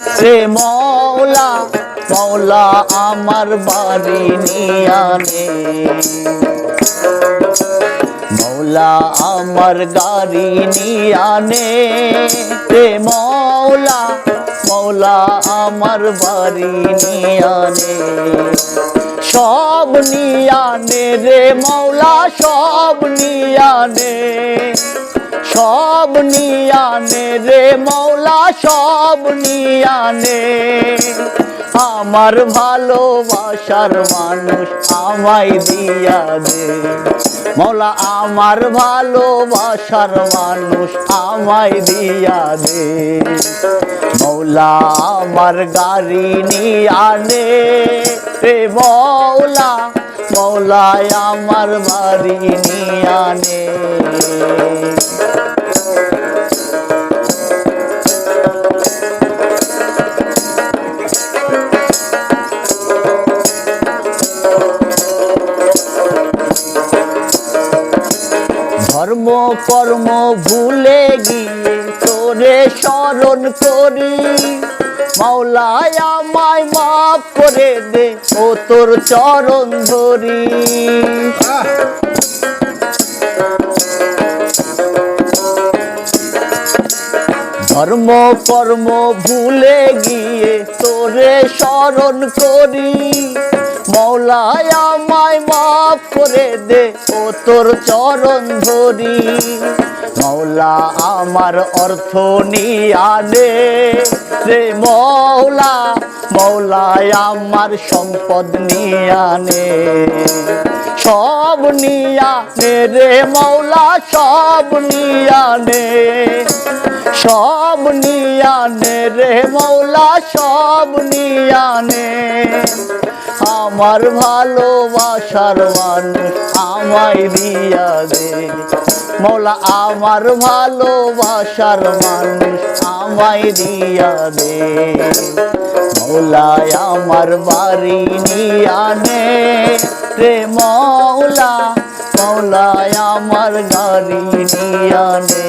রে মৌলা মৌলা আমার বাড়ি নিয়ানে মৌলা আমার গাড়ি নিয়ানে রে মৌলা মৌলা আমার বাড়ি নিয়ানে সব নিয়ানে রে মৌলা সব নিয়ানে সব নিয়ানে রে মৌলা, সব নিয়ানে আমার ভালোবাসার মানুষ আমায় দিয়া দে। মৌলা, আমার ভালোবাসার মানুষ আমায় দিয়া দে। মৌলা, আমার গাড়ি নিয়ে আনে রে মৌলা। মৌলায় আমার বাড়ি নিয়ে আনে। ধর্ম কর্ম ভুলে গিয়ে তোরে স্মরণ করি। মাওলায় আমায় মাফ করে দে, ও তোর চরণ ধরি। ধর্ম কর্ম ভুলে গিয়ে তোরে স্মরণ করি। মৌলায় আমায় মাফ করে দে, ও তোর চরণ ধরি। মৌলা আমার অর্থ আনে রে মৌলা। মৌলায় আমার সম্পদ নিয়ানে সব নিয়ানে রে মৌলা, সব নিয়ানে সব নিয়ানে রে মৌলা, সব নিয়ানে আমার ভালোবাসার মানুষ আমায় দিয়া দে। মৌলা, আমার ভালোবাসার মানুষ আমায় দিয়া দে। মৌলায় আমার বাড়ি নিয়ানে রে মৌলা মৌলায় আমার গাড়ি নিয়ানে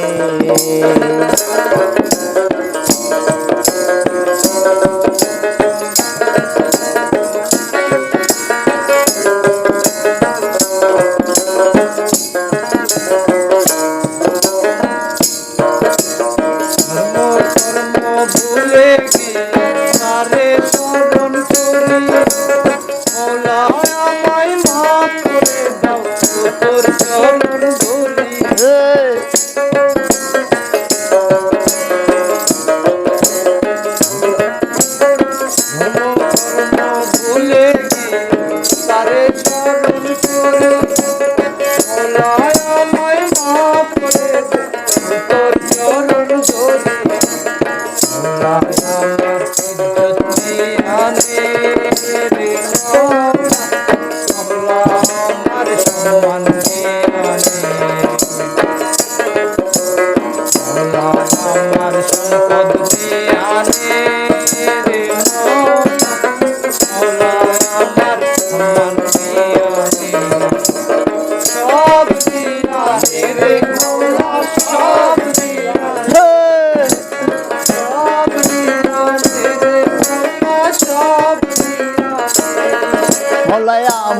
তোর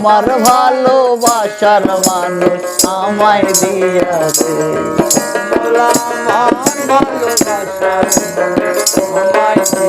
তোমার ভালোবাসার মানুষ আমায় দিয়া ভালোবাসার তোমায়